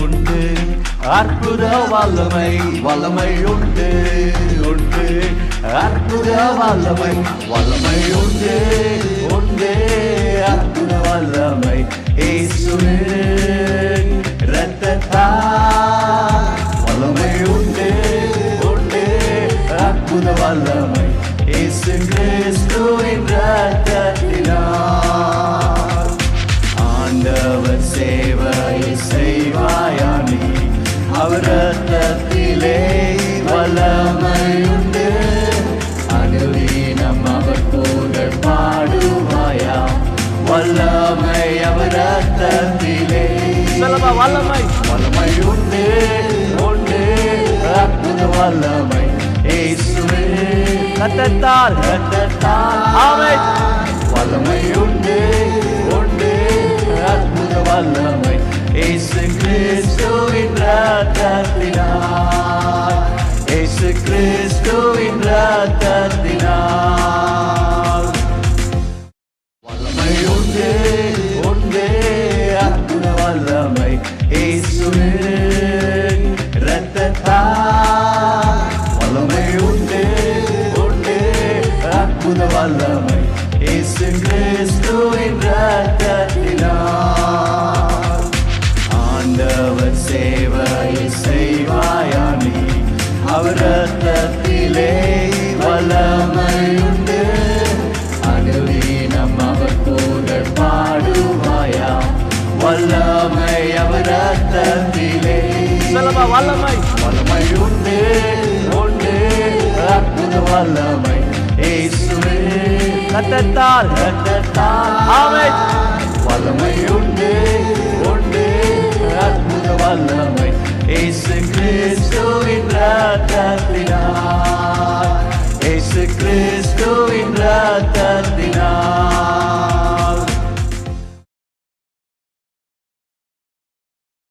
உண்டு. அற்புத வல்லமை வல்லமை உண்டு உண்டு. அற்புத வல்லமை வல்லமை உண்டு உண்டு. அற்புத வல்லமை இயேசுவின் சேவையை செய்வாயா நீ அவர் ரத்தத்திலே வல்லமையுண்டு. அனுவீனம் அவர் புகழ் பாடுவாயா. வல்லமை அவர் ரத்தத்திலே வல்லமை வல்லமை. உண்டு உண்டு. அற்புத வல்லமை. இயேசுவே. ரத்தத்தால் ரத்தத்தால் ஆமென். வல்லமை இயேசு கிறிஸ்துவின் ரத்தத்தினால் இயேசு கிறிஸ்துவின் ரத்தத்தினால் வல்லமை உண்டு உண்டு அற்புத வல்லமை இயேசுவின் இரத்தத்தால் வல்லமை உண்டு உண்டு அற்புத வல்லமை இயேசு கிறிஸ்துவின் ஆண்டவர் சேவையை செய்வாயா நீ அவர் ரத்தத்திலே வல்லமையுண்டு. அனுவீனம் அவர் புகழ் பாடுவாயா. வல்லமை அவர் ரத்தத்திலே வல்லமை? வல்லமை உண்டு உண்டு. அற்புத வல்லமை. இயேசுவே ரத்தத்தால் ரத்தத்தால் ஆமென். கிறிஸ்துவின் ரத்தத்தினால் இயேசு கிறிஸ்துவின் ரத்த